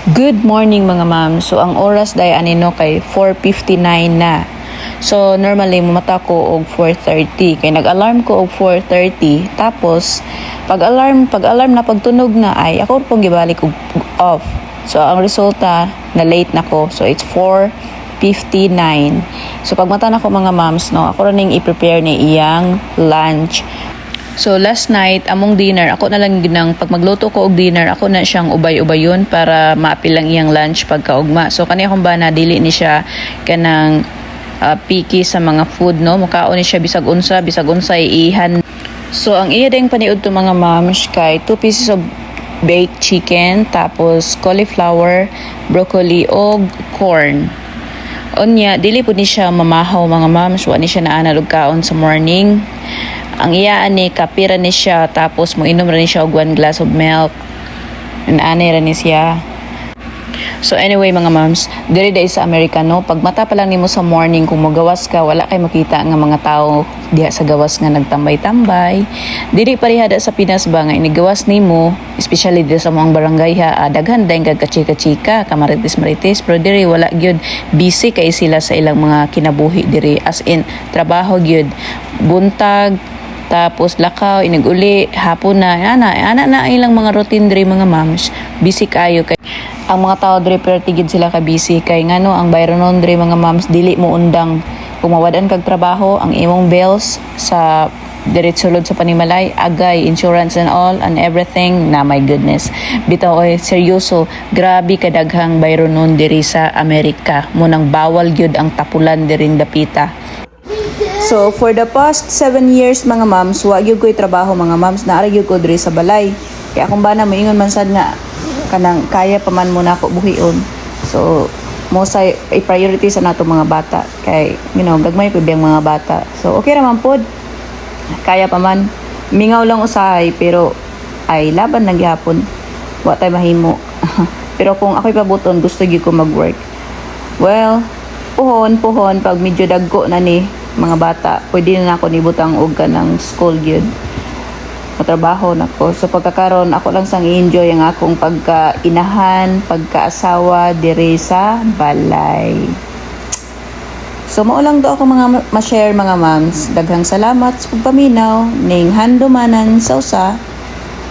Good morning mga ma'am. So ang oras day anino kay 4:59 na. So normally mamata ko og 4:30 kay nag-alarm ko og 4:30 tapos pag alarm pag alarm na pagtunog na ay ako pong gibalik og off. So ang resulta na late na ko. So it's 4:59. So pagmata na ko mga moms no, ako ra ning i-prepare ni iyang lunch. So last night among dinner ako na lang ginang pag magluto ko og dinner ako na siyang ubay-ubayon para maapil lang iyang lunch pagkaugma. So kani akong bana dili ni siya kanang ah, picky sa mga food no mukaon ni siya bisag unsa bisag unsa iihan. So ang iya ding paniud to mga moms kay two pieces of baked chicken tapos cauliflower, broccoli og corn. Unya, dili po ni siya mamahaw mga moms, wa ni siya naanal og kaon sa morning. Ang iya ani kapira ni siya tapos mo inom ra ni siya og one glass of milk. Naanay ra ni siya. So anyway mga moms, diri dai sa Amerikano, pag mata pa lang nimo sa morning kung magawas ka, wala kay makita nga mga tao diha sa gawas nga nagtambay-tambay. Diri parihada sa Pinas ba nga inigawas nimo, especially dito sa mga barangay ha, ah, daghan dayon kag kachika-chika, kamaritis-maritis, pero diri wala gyud busy kay sila sa ilang mga kinabuhi diri as in trabaho gyud. Buntag, tapos lakaw, iniguli, hapon na, ana, ana na ilang mga routine diri mga moms. Busy kayo kay ang mga tao diri pertigid sila ka busy. Kay ngano ang bayronon diri mga moms dili mo undang kung mawadan kag trabaho. Ang imong bills sa diretso sulod sa panimalay agay insurance and all and everything na my goodness. Bitaw oy seryoso. Grabe kadaghang bayronon diri sa Amerika. Munang bawal gyud ang tapulan diring dapita So, for the past 7 years, mga moms, wa gyud ko'y trabaho, mga moms, naara gyud ko diri sa balay. Kaya kung ba na moingon man sad nga, kanang kaya pa man muna ako buhion. So, mo sa i-priority sa nato mga bata. Kay, you know, gagmay pa biyang mga bata. So, okay raman pod. Kaya pa man. Mingaw lang usahay, pero ay laban lang gihapon. Wa tay mahimo. pero kung ako'y pabuton, gusto gyud ko mag-work. Well, puhon, puhon, pag medyo dagko na ni mga bata, pwede na ako nibutang og ka ng school gyud. Matrabaho na ko. So pagkakaroon, ako lang sang enjoy ang akong pagkainahan, pagkaasawa, dire sa balay. So mao lang do ako mga ma- ma-share mga moms. Daghang salamat sa pagpaminaw ning handumanan sa usa.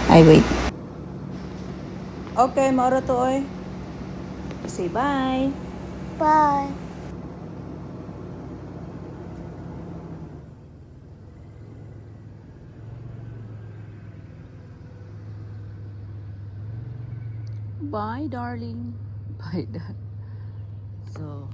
Ay wait. Okay, maoro to oy. Say bye. Bye. Bye, darling. Bye, dad. So,